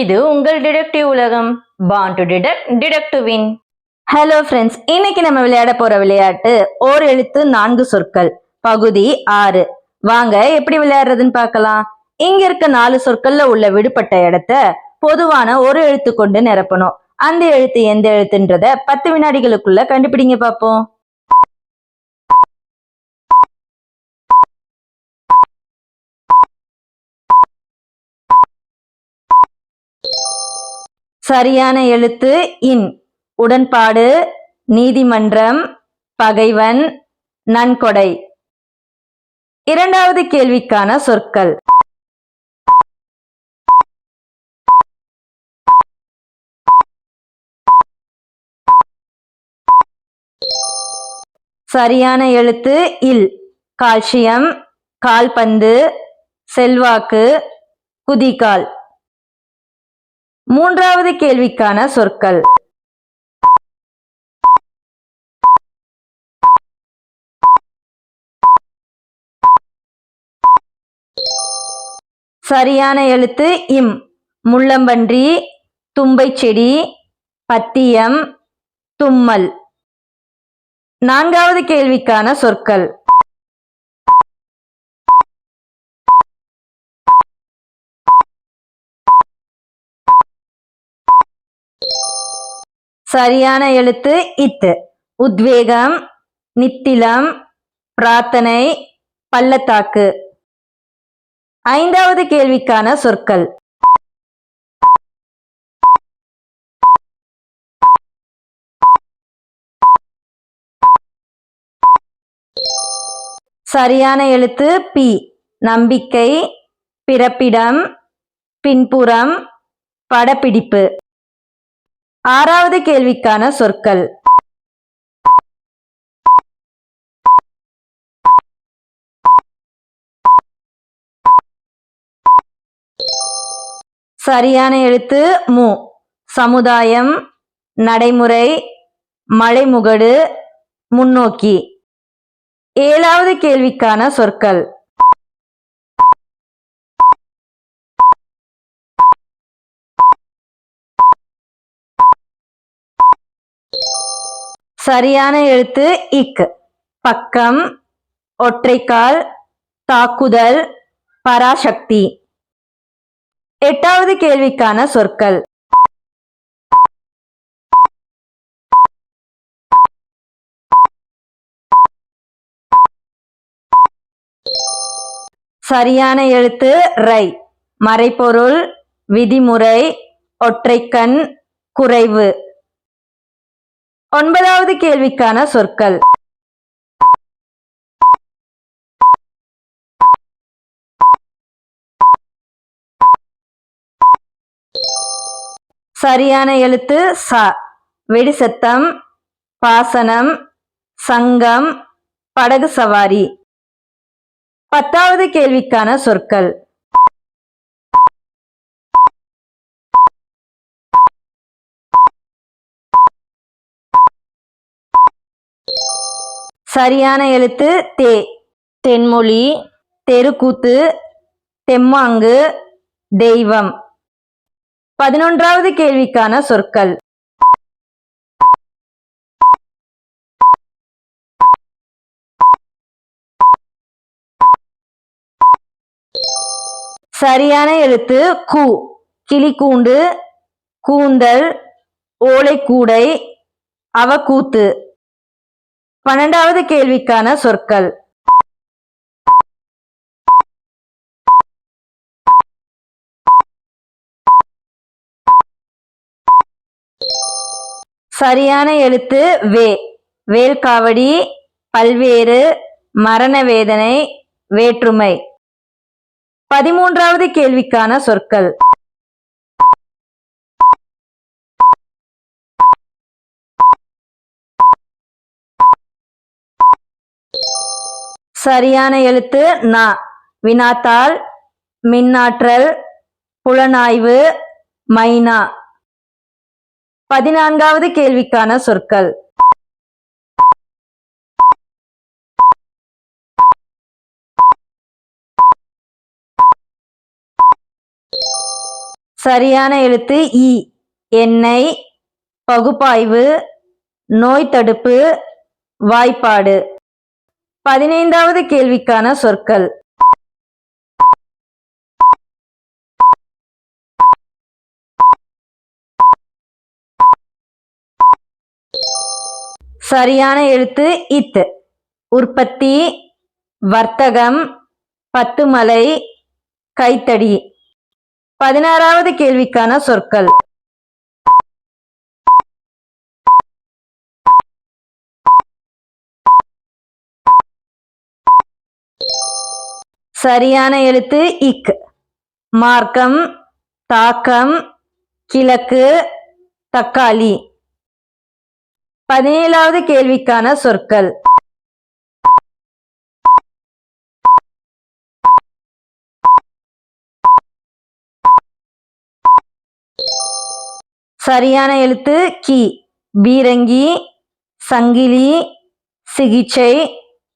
இது உங்கள் டிடெக்டிவ் உலகம். Born to detect detect win hello friends இன்னைக்கு நம்ம விளையாட போற விளையாட்டு ஓர் எழுத்து நான்கு சொற்கள். பகுதி ஆறு. வாங்க எப்படி விளையாடுறதுன்னு பார்க்கலாம். இங்க இருக்க நாலு சொற்கள்ல உள்ள விடுபட்ட இடத்த பொதுவான ஒரு எழுத்து கொண்டு நிரப்பணும். அந்த எழுத்து எந்த எழுத்துன்றத பத்து வினாடிகளுக்குள்ள கண்டுபிடிங்க பார்ப்போம். சரியான எழுத்து இன். உடன்பாடு நீதிமன்றம் பகைவன் நன்கொடை. இரண்டாவது கேள்விக்கான சொற்கள். சரியான எழுத்து இல். கால்சியம் கால்பந்து செல்வாக்கு குதிகால். மூன்றாவது கேள்விக்கான சொற்கள். சரியான எழுத்து இம். முள்ளம்பன்றி தும்பை செடி பத்தியம் தும்மல். நான்காவது கேள்விக்கான சொற்கள். சரியான எழுத்து இத்து. உத்வேகம் நித்திலம் பிரார்த்தனை பள்ளத்தாக்கு. ஐந்தாவது கேள்விக்கான சொற்கள். சரியான எழுத்து பி. நம்பிக்கை பிறப்பிடம் பின்புறம் படப்பிடிப்பு. ஆறாவது கேள்விக்கான சொற்கள். சரியான எழுத்து மு. சமுதாயம் நடைமுறை மலைமுகடு முன்னோக்கி. ஏழாவது கேள்விக்கான சொற்கள். சரியான எழுத்து இக். பக்கம் ஒற்றைக்கால் தாக்குதல் பராசக்தி. எட்டாவது கேள்விக்கான சொற்கள். சரியான எழுத்து ரை. மறைபொருள் விதிமுறை ஒற்றைக்கண் குறைவு. ஒன்பதாவது கேள்விக்கான சொற்கள். சரியான எழுத்து ச. வெடிசத்தம் பாசனம் சங்கம் படகு சவாரி. பத்தாவது கேள்விக்கான சொற்கள். சரியான எழுத்து தே தென்மொழி தெருக்கூத்து தெம்மாங்கு தெய்வம். பதினொன்றாவது கேள்விக்கான சொற்கள். சரியான எழுத்து கு கிளிக்கூண்டு கூந்தல் ஓலைக்கூடை அவக்கூத்து. பன்னெண்டாவது கேள்விக்கான சொற்கள். சரியான எழுத்து வே. வேல்காவடி பல்வேறு மரண வேதனை வேற்றுமை. பதிமூன்றாவது கேள்விக்கான சொற்கள். சரியான எழுத்து ந. வினாத்தாள் மின்னாற்றல் புலனாய்வு மைனா. பதினான்காவது கேள்விக்கான சொற்கள். சரியான எழுத்து இ. எண்ணெய் பகுப்பாய்வு நோய் தடுப்பு வாய்ப்பாடு. பதினைந்தாவது கேள்விக்கான சொற்கள். சரியான எழுத்து இத். உற்பத்தி வர்த்தகம் பத்துமலை கைத்தடி. பதினாறாவது கேள்விக்கான சொற்கள். சரியான எழுத்து இக். மார்க்கம் தாக்கம் கிழக்கு தக்காளி. பதினேழாவது கேள்விக்கான சொற்கள். சரியான எழுத்து கி. பீரங்கி சங்கிலி சிகிச்சை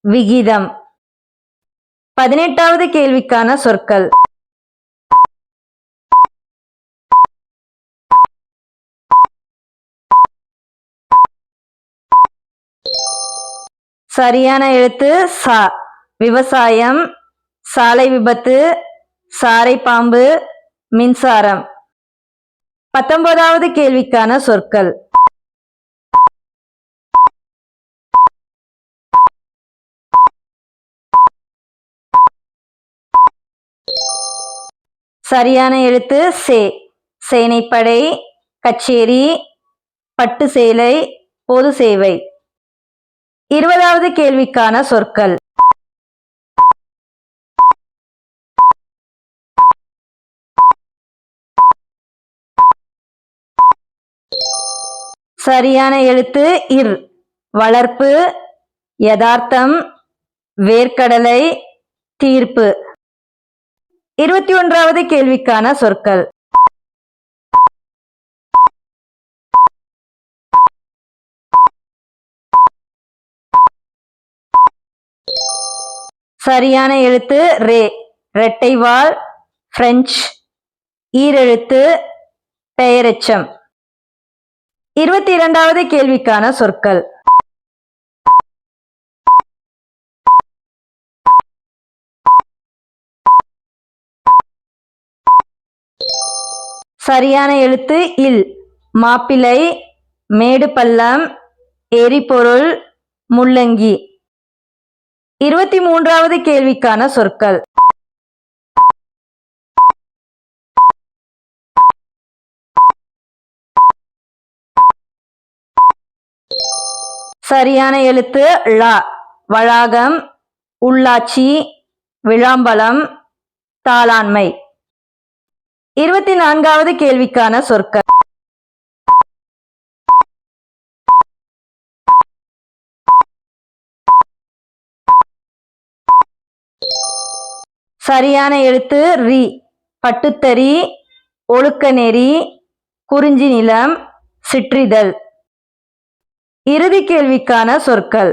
விகிதம். பதினெட்டாவது கேள்விக்கான சொற்கள். சரியான எழுத்து சா. விவசாயம் சாலை விபத்து சாரை பாம்பு மின்சாரம். பத்தொன்பதாவது கேள்விக்கான சொற்கள். சரியான எழுத்து சே. சேனைப்படை கச்சேரி பட்டு சேலை பொது சேவை. இருபதாவது கேள்விக்கான சொற்கள். சரியான எழுத்து இர். வளர்ப்பு யதார்த்தம் வேர்க்கடலை தீர்ப்பு. இருபத்தி ஒன்றாவது கேள்விக்கான சொற்கள். சரியான எழுத்து ரே. இரட்டைவால் பிரெஞ்சு ஈரெழுத்து பெயரெச்சம். இருபத்தி இரண்டாவது கேள்விக்கான சொற்கள். சரியான எழுத்து இல். மாப்பிளை மேடு பள்ளம் எரிபொருள் முள்ளங்கி. இருபத்தி மூன்றாவது கேள்விக்கான சொற்கள். சரியான எழுத்து ழ. வளாகம் உள்ளாட்சி விழாம்பலம் தாளாண்மை. இருபத்தி நான்காவது கேள்விக்கான சொற்கள். சரியான எழுத்து ரி. பட்டுத்தறி ஒழுக்க நெறி குறிஞ்சி நிலம் சிற்றிதழ். இறுதி கேள்விக்கான சொற்கள்.